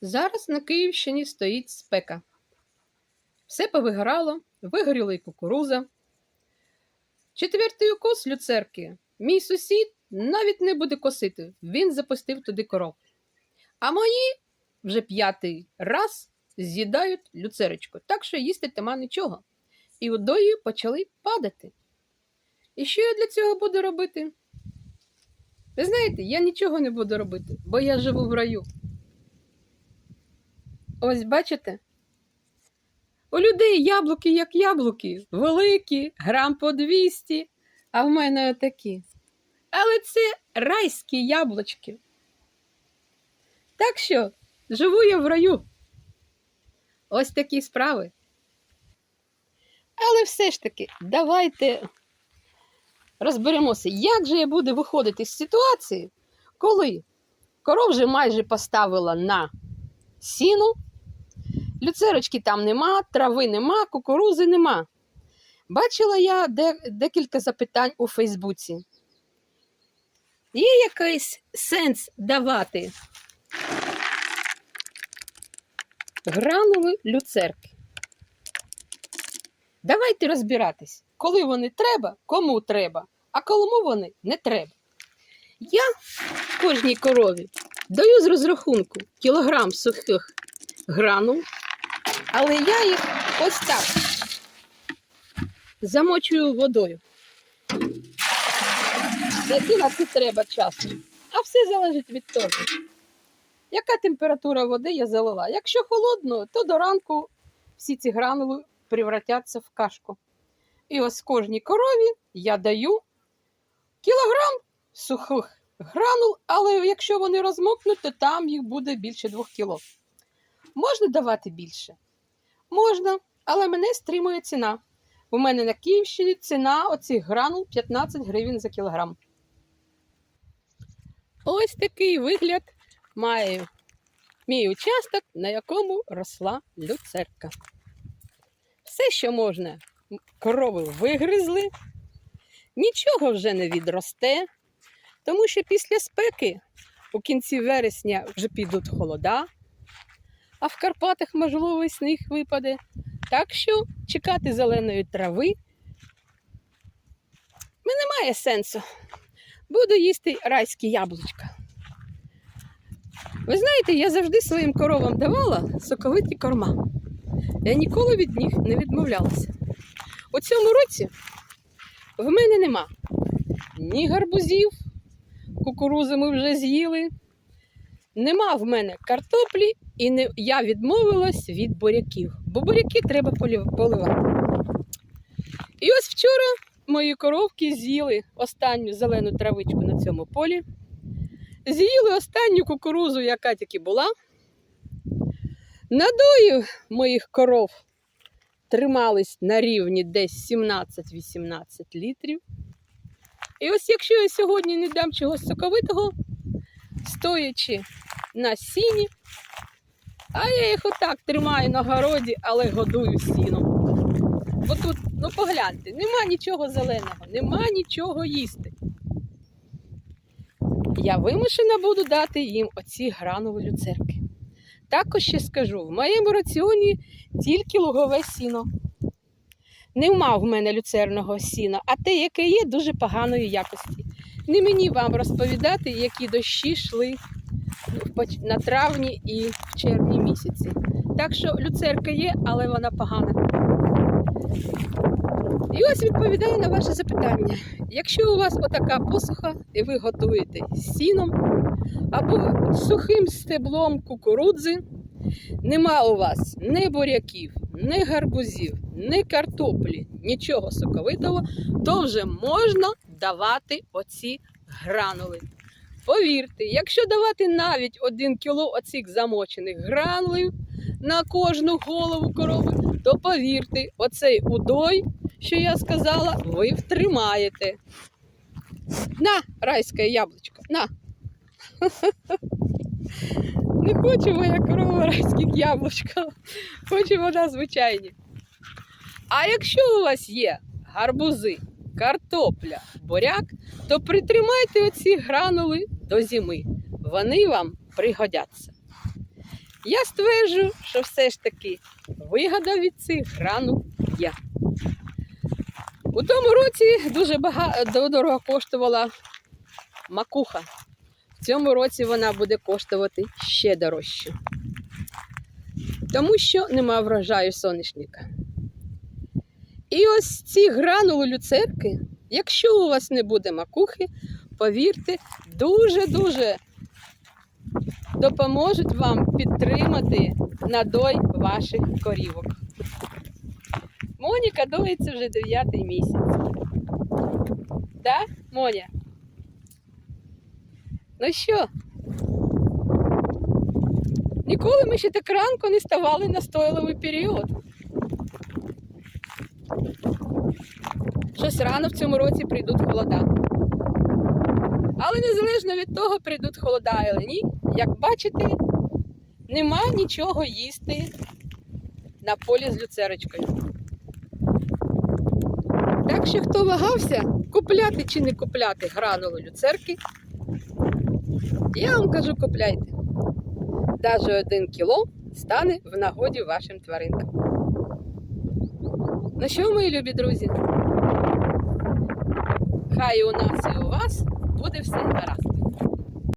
Зараз на Київщині стоїть спека. Все повигорало, вигоріла і кукуруза. Четвертий укос люцерки. Мій сусід навіть не буде косити, він запустив туди коров. А мої вже п'ятий раз з'їдають люцерочку, так що їсти тема нічого. І удої почали падати. І що я для цього буду робити? Ви знаєте, я нічого не буду робити, бо я живу в раю. Ось бачите? У людей яблуки як яблуки, великі, грам по 200, а в мене отакі. Але це райські яблучки. Так що живу я в раю. Ось такі справи. Але все ж таки, давайте розберемося, як же я буду виходити з ситуації, коли коров вже майже поставила на сіну, люцерочки там нема, трави нема, кукурузи нема. Бачила я де, декілька запитань у Фейсбуці. Є якийсь сенс давати гранули люцерки? Давайте розбиратись, коли вони треба, кому треба, а кому вони не треба. Я кожній корові даю з розрахунку кілограм сухих гранул, але я їх ось так замочую водою. Який на це треба часу. А все залежить від того, яка температура води я залила. Якщо холодно, то до ранку всі ці гранули превратяться в кашку. І ось кожній корові я даю кілограм сухих гранул, але якщо вони розмокнуть, то там їх буде більше двох кіло. Можна давати більше? Можна, але мене стримує ціна. У мене на Київщині ціна оцих гранул 15 гривень за кілограм. Ось такий вигляд має мій участок, на якому росла люцерка. Все, що можна, корови вигризли, нічого вже не відросте, тому що після спеки у кінці вересня вже підуть холода, а в Карпатах, можливо, сніг випаде. Так що чекати зеленої трави немає сенсу. Буду їсти райські яблучка. Ви знаєте, я завжди своїм коровам давала соковиті корма. Я ніколи від них не відмовлялася. У цьому році в мене нема ні гарбузів, кукурузи ми вже з'їли. Нема в мене картоплі, і не, я відмовилась від буряків, бо буряки треба поливати. І ось вчора мої коровки з'їли останню зелену травичку на цьому полі. З'їли останню кукурузу, яка тільки була. Надої моїх коров тримались на рівні десь 17-18 літрів. І ось якщо я сьогодні не дам чогось соковитого, стоячи на сіні, а я їх отак тримаю на городі, але годую сіном. Бо тут, ну погляньте, нема нічого зеленого, нема нічого їсти. Я вимушена буду дати їм оці гранули люцерки. Також ще скажу, в моєму раціоні тільки лугове сіно. Нема в мене люцерного сіна, а те, яке є, дуже поганої якості. Не мені вам розповідати, які дощі йшли на травні і в червні місяці. Так що люцерка є, але вона погана. І ось відповідаю на ваше запитання. Якщо у вас отака посуха і ви готуєте сіном або сухим стеблом кукурудзи, нема у вас ні буряків, ні гарбузів, ні картоплі, нічого соковитого, то вже можна давати оці гранули. Повірте, якщо давати навіть один кіло оцих замочених гранулів на кожну голову корови, то повірте, оцей удой, що я сказала, ви втримаєте. На, райське яблучко, на. Не хоче моя корова райських яблучка, хоче вона звичайні. А якщо у вас є гарбузи, картопля, буряк, то притримайте оці гранули до зими. Вони вам пригодяться. Я стверджую, що все ж таки вигода від цих гранул є. У тому році дуже багато дорого коштувала макуха. В цьому році вона буде коштувати ще дорожче. Тому що нема врожаю соняшника. І ось ці гранули люцерки, якщо у вас не буде макухи, повірте, дуже-дуже допоможуть вам підтримати надой ваших корівок. Моніка доїться вже 9 місяць. Да, Моня? Ну що? Ніколи ми ще так ранку не ставали на стойловий період. Щось рано в цьому році прийдуть холода. Але незалежно від того, прийдуть холода але ні, як бачите, нема нічого їсти на полі з люцерочкою. Так що хто вагався, купляти чи не купляти гранули люцерки, я вам кажу, купляйте. Даже один кіло стане в нагоді вашим тваринкам. Ну що, мої любі друзі? Хай у нас і у вас буде все гаразд.